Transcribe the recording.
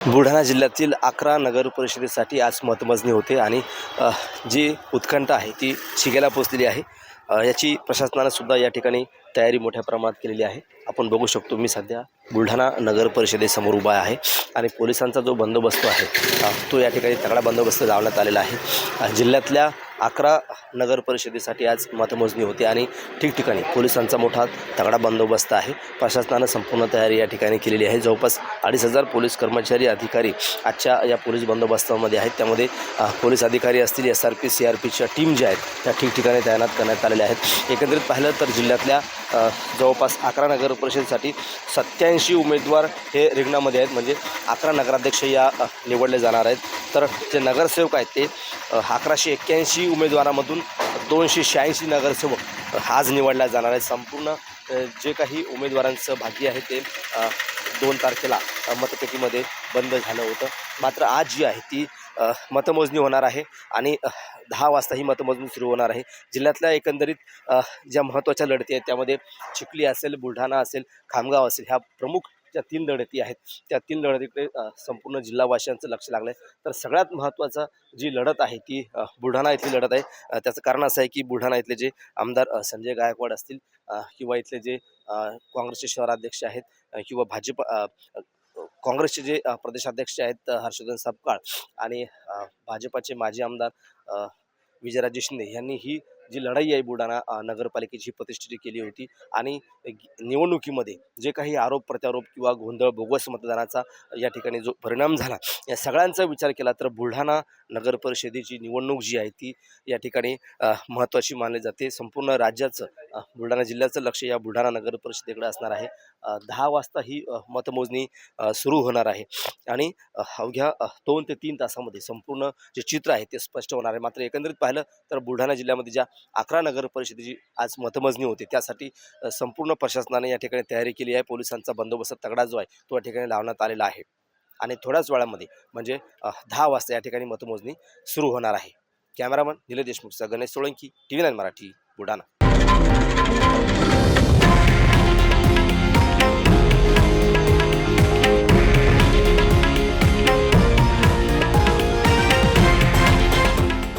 बुलढाणा जिल्ह्यातील अकरा नगर परिषदेसाठी आज मतमोजणी होते आणि जी उत्कंठा आहे ती शिगेला पोचलेली आहे. याची प्रशासनानं सुद्धा या ठिकाणी तयारी मोठ्या प्रमाणात केलेली आहे. आपण बघू शकतो मी सध्या बुलढाणा नगर परिषदेसमोर उभा आहे आणि पोलिसांचा जो बंदोबस्त आहे तो या ठिकाणी तगडा बंदोबस्त लावण्यात आलेला आहे. जिल्ह्यातल्या अकरा नगर परिषदेसाठी आज मतमोजणी होते आणि ठिकठिकाणी पोलिसांचा मोठा तगडा बंदोबस्त आहे. प्रशासनानं संपूर्ण तयारी या ठिकाणी केलेली आहे. जवळपास अडीच हजार पोलीस कर्मचारी अधिकारी आजच्या या पोलीस बंदोबस्तामध्ये आहेत. त्यामध्ये पोलीस अधिकारी असतील S R P C R पीच्या टीम ज्या आहेत त्या ठिकठिकाणी तैनात करण्यात आलेल्या आहेत. एकंदरीत पाहिलं तर जिल्ह्यातल्या जवळपास अकरा नगर परिषदेसाठी सत्याऐंशी उमेदवार हे रिंगणामध्ये आहेत. म्हणजे अकरा नगराध्यक्ष या निवडले जाणार आहेत. तर जे नगरसेवक आहेत ते अकराशे एक्क्याऐंशी उमेदवारामधून दोनशे शहाऐंशी नगरसेवक आज निवडला जाणार आहे. संपूर्ण जे काही उमेदवारांचं भाग्य आहे ते दोन तारखेला मतपेटीमध्ये बंद झालं होतं. मात्र आज जी आहे ती मतमोजणी होणार आहे आणि दहा वाजता ही मतमोजणी सुरू होणार आहे. जिल्ह्यातल्या एकंदरीत ज्या महत्त्वाच्या लढती आहेत त्यामध्ये चिखली असेल बुलढाणा असेल खामगाव असेल ह्या प्रमुख ज्या तीन लढती आहेत त्या तीन लढतीकडे संपूर्ण जिल्हावासियांचं लक्ष लागलं आहे तर सगळ्यात महत्त्वाचा जी लढत आहे ती बुलढाणा इथली लढत आहे. त्याचं कारण असं आहे की बुलढाणा इथले जे आमदार संजय गायकवाड असतील किंवा इथले जे काँग्रेसचे शहराध्यक्ष आहेत किंवा भाजप काँग्रेसचे जे प्रदेशाध्यक्ष आहेत हर्षवर्धन सपकाळ आणि भाजपाचे माजी आमदार विजयराजे शिंदे यांनी ही जी लढाई आहे बुलढाणा नगरपालिकेची प्रतिष्ठित केली होती आणि निवडणुकीमध्ये जे काही आरोप प्रत्यारोप किंवा गोंधळ बोगस मतदानाचा या ठिकाणी जो परिणाम झाला या सगळ्यांचा विचार केला तर बुलढाणा नगर परिषदेची निवडणूक जी आहे ती या ठिकाणी महत्त्वाची मानली जाते. संपूर्ण राज्याचं बुलढाणा जिल्ह्याचं लक्ष या बुलढाणा नगर परिषदेकडे असणार आहे. दहा वाजता ही मतमोजणी सुरू होणार आहे. आणि अवघ्या दोन ते तीन तासामध्ये संपूर्ण जे चित्र आहे ते स्पष्ट होणार आहे. मात्र एकंदरीत पाहिलं तर बुलढाणा जिल्ह्यामध्ये ज्या अकरा नगर परिषदेची आज मतमोजणी होती त्यासाठी संपूर्ण प्रशासनाने या ठिकाणी तयारी केली आहे. पोलिसांचा बंदोबस्त तगडा जो आहे तो या ठिकाणी लावण्यात आलेला आहे. आणि थोड्याच वेळामध्ये म्हणजे दहा वाजता या ठिकाणी मतमोजणी सुरू होणार आहे. Cameraman Nilesh देशमुखचा Ganesh Solanki T V nine Marathi Buldhana.